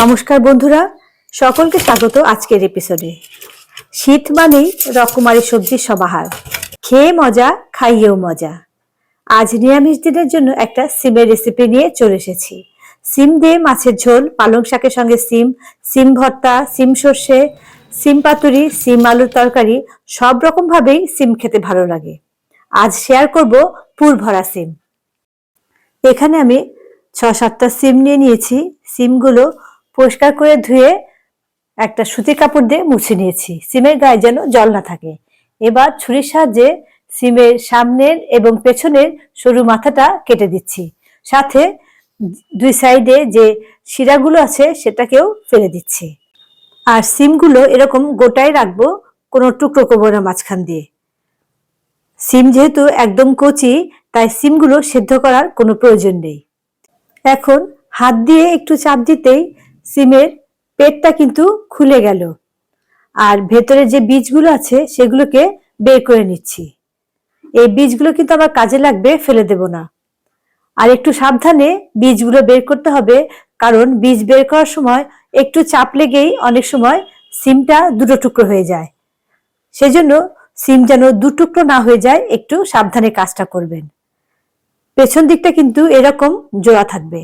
নমস্কার বন্ধুরা, সকলকে স্বাগত আজকের এপিসোডে শীত মানেই রকমারি সবজির সমাহার। খেয়ে মজা, খাইয়েও মজা। আজ নিরামিষ দিনের জন্য একটা সিমের রেসিপি নিয়ে চলে এসেছি। সিম দিয়ে মাছের ঝোল, পালং শাকের সঙ্গে সিম সিম ভর্তা, সিম সর্ষে, সিম পাতুরি, সিম আলুর তরকারি, সব রকম ভাবেই সিম খেতে ভালো লাগে। আজ শেয়ার করব পুর ভরা সিম। এখানে আমি ছ সাতটা সিম নিয়ে নিয়েছি। সিমগুলো পরিষ্কার করে ধুয়ে একটা সুতির কাপড় দিয়ে মুছে নিয়েছি। সিমের গায়ে যেন জল না থাকে। এবার ছুরির সাহায্যে সিমের সামনের এবং পেছনের সরু মাথাটা কেটে দিচ্ছি। সাথে দুই সাইডে যে শিরাগুলো আছে সেটাকেও ফেলে দিচ্ছি। আর সিমগুলো এরকম গোটাই রাখব কোনো টুকরো করব না মাঝখান দিয়ে। সিম যেহেতু একদম কচি, তাই সিমগুলো সেদ্ধ করার কোনো প্রয়োজন নেই। এখন হাত দিয়ে একটু চাপ দিতেই সিমের পেটটা কিন্তু খুলে গেল। আর ভেতরে যে বীজগুলো আছে সেগুলোকে বের করে নিচ্ছি। এই বীজগুলো কিন্তু আবার কাজে লাগবে, ফেলে দেব না। আর একটু সাবধানে বীজগুলো বের করতে হবে, কারণ বীজ বের করার সময় একটু চাপ লেগেই অনেক সময় সিমটা দুটো টুকরো হয়ে যায়। সেজন্য সিম যেন দু টুকরো না হয়ে যায়, একটু সাবধানে কাজটা করবেন। পেছন দিকটা কিন্তু এরকম জোড়া থাকবে।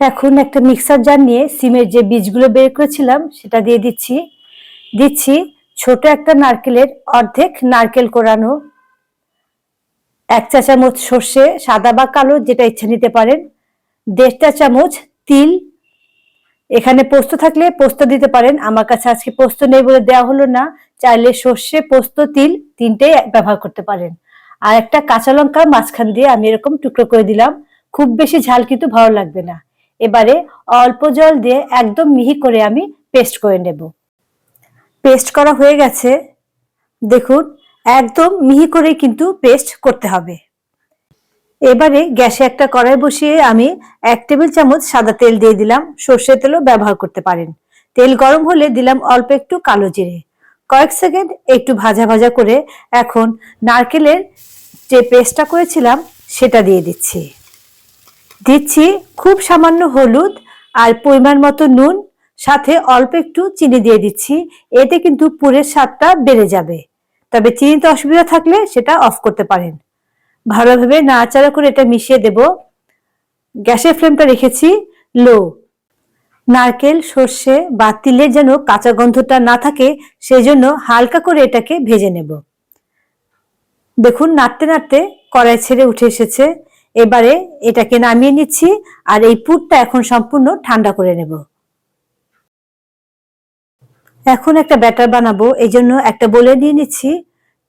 এখন একটা মিক্সার জার নিয়ে সিমের যে বীজগুলো বের করেছিলাম, সেটা দিয়ে দিচ্ছি। দিচ্ছি ছোট একটা নারকেলের অর্ধেক নারকেল কোরানো, এক চা চামচ সর্ষে, সাদা বা কালো যেটা ইচ্ছা নিতে পারেন দেড়টা চামচ তিল। এখানে পোস্ত থাকলে পোস্ত দিতে পারেন, আমার কাছে আজকে পোস্ত নেই বলে দেওয়া হলো না। চাইলে সর্ষে, পোস্ত, তিল তিনটেই ব্যবহার করতে পারেন। আর একটা কাঁচা লঙ্কা মাঝখান দিয়ে আমি এরকম টুকরো করে দিলাম। খুব বেশি ঝাল কিন্তু ভালো লাগবে না। এবারে অল্প জল দিয়ে একদম মিহি করে আমি পেস্ট করে নেব। পেস্ট করা হয়ে গেছে। দেখুন, একদম মিহি করে কিন্তু পেস্ট করতে হবে। এবারে গ্যাসে একটা কড়াই বসিয়ে আমি এক টেবিল চামচ সাদা তেল দিয়ে দিলাম। সর্ষের তেলও ব্যবহার করতে পারেন। তেল গরম হলে দিলাম অল্প একটু কালো জিরে। কয়েক সেকেন্ড একটু ভাজা ভাজা করে এখন নারকেলের যে পেস্টটা করেছিলাম, সেটা দিয়ে দিচ্ছি। দিচ্ছি খুব সামান্য হলুদ আর পরিমাণ মতো নুন, সাথে অল্প একটু চিনি দিয়ে দিচ্ছি। এতে কিন্তু পুরের স্বাদটা বেড়ে যাবে। তবে চিনিতে অসুবিধা থাকলে সেটা অফ করতে পারেন। ভালোভাবে নাড়াচাড়া করে এটা মিশিয়ে দেব। গ্যাসের ফ্লেমটা রেখেছি লো। নারকেল, সর্ষে বা তিলের যেন কাঁচা গন্ধটা না থাকে সেই জন্য হালকা করে এটাকে ভেজে নেব। দেখুন, নাড়তে নাড়তে কড়াই ছেড়ে উঠে এসেছে। এবারে এটাকে নামিয়ে নিচ্ছি আর এই পুরটা এখন সম্পূর্ণ ঠান্ডা করে নেব। এখন একটা ব্যাটার বানাবো এই জন্য একটা বলে নিয়ে নিচ্ছি।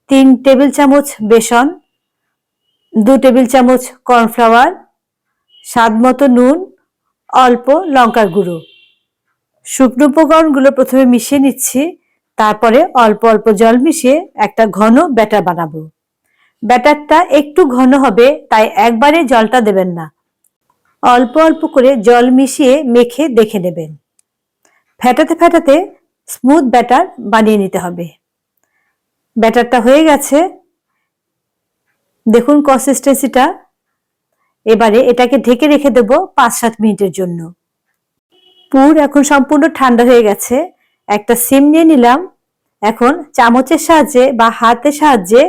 তিন টেবিল চামচ বেসন, দু টেবিল চামচ কর্নফ্লাওয়ার, স্বাদ মতো নুন, অল্প লঙ্কার গুঁড়ো। শুকনো উপকরণগুলো প্রথমে মিশিয়ে নিচ্ছি, তারপরে অল্প অল্প জল মিশিয়ে একটা ঘন ব্যাটার বানাবো। ব্যাটারটা একটু ঘন হবে, তাই একবারে জলটা দেবেন না। অল্প অল্প করে জল মিশিয়ে মেখে দেখে নেবেন। ফেটাতে ফেটাতে স্মুথ ব্যাটার বানিয়ে নিতে হবে। ব্যাটারটা হয়ে গেছে। দেখুন কনসিস্টেন্সিটা এবারে এটাকে ঢেকে রেখে দেব পাঁচ সাত মিনিটের জন্য। পুর এখন সম্পূর্ণ ঠান্ডা হয়ে গেছে। একটা সিম নিয়ে নিলাম। এখন চামচের সাহায্যে বা হাতের সাহায্যে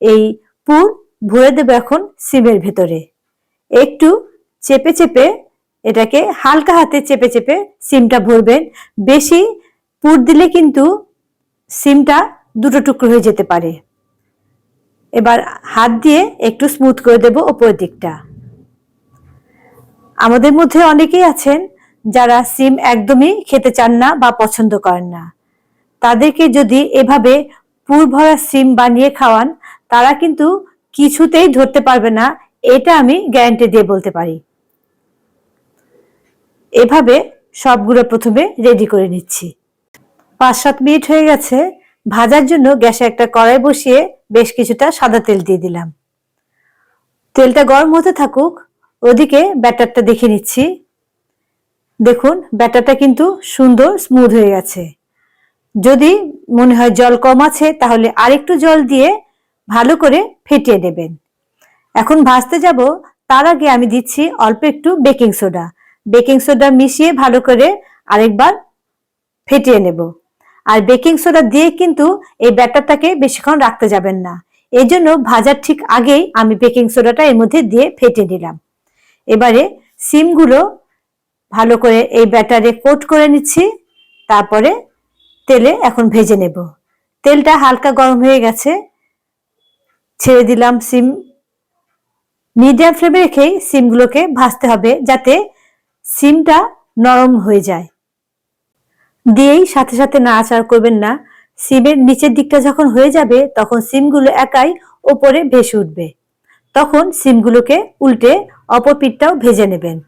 এই পুর ভরে দেবো এখন সিমের ভেতরে। একটু চেপে চেপে এটাকে হালকা হাতে চেপে চেপে সিমটা ভরবেন। বেশি পুর দিলে কিন্তু সিমটা দুটো টুকরো হয়ে যেতে পারে। এবার হাত দিয়ে একটু স্মুথ করে দেব ওপরের দিকটা। আমাদের মধ্যে অনেকেই আছেন যারা সিম একদমই খেতে চান না বা পছন্দ করেন না। তাদেরকে যদি এভাবে পুর ভরা সিম বানিয়ে খাওয়ান, তারা কিন্তু কিছুতেই ধরতে পারবে না, এটা আমি গ্যারান্টি দিয়ে বলতে পারি। এভাবে সবগুলো প্রথমে রেডি করে নিচ্ছি। পাঁচ সাত মিনিট হয়ে গেছে, ভাজার জন্য গ্যাসে একটা কড়াই বসিয়ে বেশ কিছুটা সাদা তেল দিয়ে দিলাম। তেলটা গরম হতে থাকুক, ওদিকে ব্যাটারটা দেখে নিচ্ছি। দেখুন, ব্যাটারটা কিন্তু সুন্দর স্মুথ হয়ে গেছে। যদি মনে হয় জল কম আছে, তাহলে আরেকটু জল দিয়ে ভালো করে ফেটিয়ে দেবেন এখন ভাজতে যাব, তার আগে আমি দিচ্ছি অল্প একটু বেকিং সোডা। বেকিং সোডা মিশিয়ে ভালো করে আরেকবার ফেটিয়ে নেব। আর বেকিং সোডা দিয়ে কিন্তু এই ব্যাটারটাকে বেশিক্ষণ রাখতে যাবেন না। এই জন্য ভাজার ঠিক আগেই আমি বেকিং সোডাটা এর মধ্যে দিয়ে ফেটে নিলাম। এবারে সিমগুলো ভালো করে এই ব্যাটারে কোট করে নিচ্ছি, তারপরে তেলে এখন ভেজে নেব। তেলটা হালকা গরম হয়ে গেছে। ছেড়ে দিলাম সিম। মিডিয়াম ফ্লেমে রেখেই সিমগুলোকে ভাজতে হবে যাতে সিমটা নরম হয়ে যায়। দিয়েই সাথে সাথে নাড়াচাড়া করবেন না। সিমের নিচের দিকটা যখন হয়ে যাবে, তখন সিমগুলো একাই ওপরে ভেসে উঠবে। তখন সিমগুলোকে উল্টে অপর পিঠটাও ভেজে নেবেন।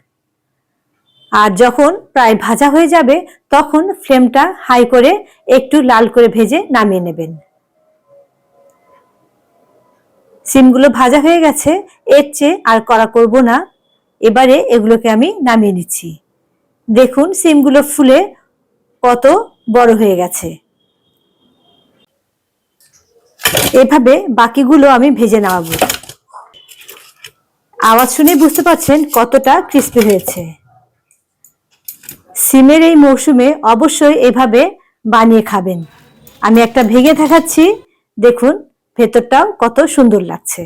আর যখন প্রায় ভাজা হয়ে যাবে, তখন ফ্লেমটা হাই করে একটু লাল করে ভেজে নামিয়ে নেবেন। সিমগুলো ভাজা হয়ে গেছে, এর চেয়ে আর করা করব না। এবারে এগুলোকে আমি নামিয়ে নিচ্ছি। দেখুন সিমগুলো ফুলে কত বড় হয়ে গেছে। এভাবে বাকিগুলো আমি ভেজে নামাবো আওয়াজ শুনে বুঝতে পারছেন কতটা ক্রিস্পি হয়েছে। সিমের এই মৌসুমে অবশ্যই এভাবে বানিয়ে খাবেন। আমি একটা ভেঙে দেখাচ্ছি। দেখুন, ভেতরটাও কত সুন্দর লাগছে।